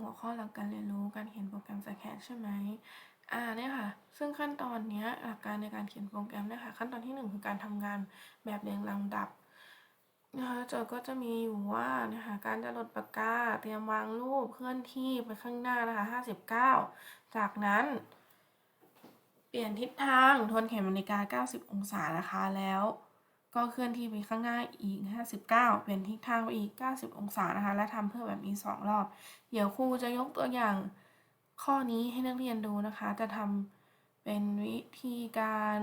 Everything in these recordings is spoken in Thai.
หัวข้อหลักการเรียนรู้การเขียนโปรแกรม SCAD ใช่ไหมอ่าเนี่ยค่ะ ซึ่งขั้นตอนนี้หลักการในการเขียนโปรแกรมเนี่ยค่ะ ขั้นตอนที่หนึ่งคือการทำงานแบบเรียงลำดับนะคะโจทย์ก็จะมีอยู่ว่านะคะการจะลดปากกาเตรียมวางรูปเคลื่อนที่ไปข้างหน้านะคะ59 จากนั้น เปลี่ยนทิศทางทวนเข็มนาฬิกา 90 องศานะคะแล้ว ก็เคลื่อนที่ไปข้างหน้าอีก 59 เปลี่ยนทิศทางไปอีก 90 องศานะคะ และทำเพื่อแบบนี้ 2 รอบ เดี๋ยวครูจะยกตัวอย่างข้อนี้ให้นักเรียนดูนะคะ จะทำเป็นวิธีการ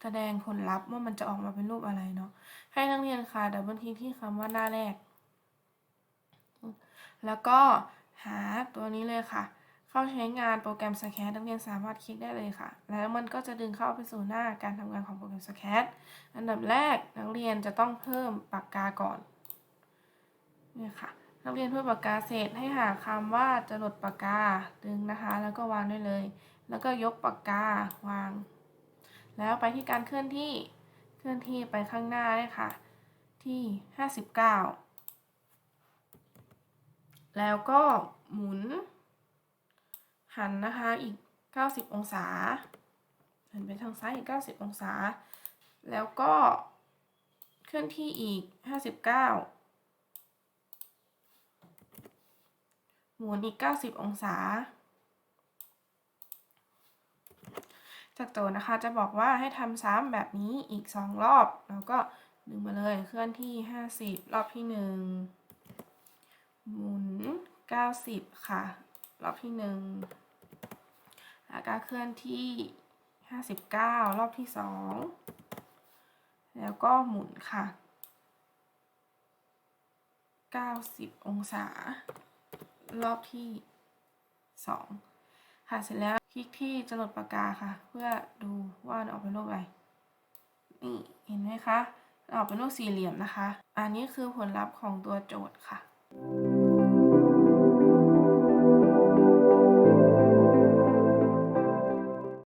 แสดงผลลัพธ์ว่ามันจะออกมาเป็นรูปอะไรเนาะ ให้นักเรียนค่ะดับเบิลคลิกที่คำว่าหน้าแรก แล้วก็หาตัวนี้เลยค่ะ เข้าใช้งานโปรแกรม Scratch นักเรียนสามารถคลิกได้เลยค่ะ แล้วมันก็จะดึงเข้าไปสู่หน้าการทำงานของโปรแกรม Scratch อันดับแรกนักเรียนจะต้องเพิ่มปากกาก่อนนี่ค่ะนักเรียนเพิ่มปากกาเสร็จให้หาคำว่าจะลดปากกาดึงนะคะ แล้วก็วางได้เลย แล้วก็ยกปากกาวาง แล้วไปที่การเคลื่อนที่เคลื่อนที่ไปข้างหน้าเลยค่ะ ที่59แล้วก็หมุน หันนะคะอีก 90 องศา หันไปทางซ้ายอีก 90 องศา แล้วก็เคลื่อนที่อีก 59 หมุนอีก 90 องศา จากโจทย์นะคะจะบอกว่าให้ทำซ้ำแบบนี้อีก 2 รอบ แล้วก็ดึงมาเลยเคลื่อนที่ 50 รอบที่ 1 หมุน 90 ค่ะ รอบที่1แล้วก็เคลื่อนที่59รอบที่2แล้วก็หมุนค่ะ90องศา รอบที่2ค่ะเสร็จแล้วคลิกที่จะหลดปากกาค่ะ เพื่อดูว่ามันออกเป็นรูปอะไรนี่เห็นไหมคะออกเป็นรูปสี่เหลี่ยมนะคะ อันนี้คือผลลัพธ์ของตัวโจทย์ค่ะ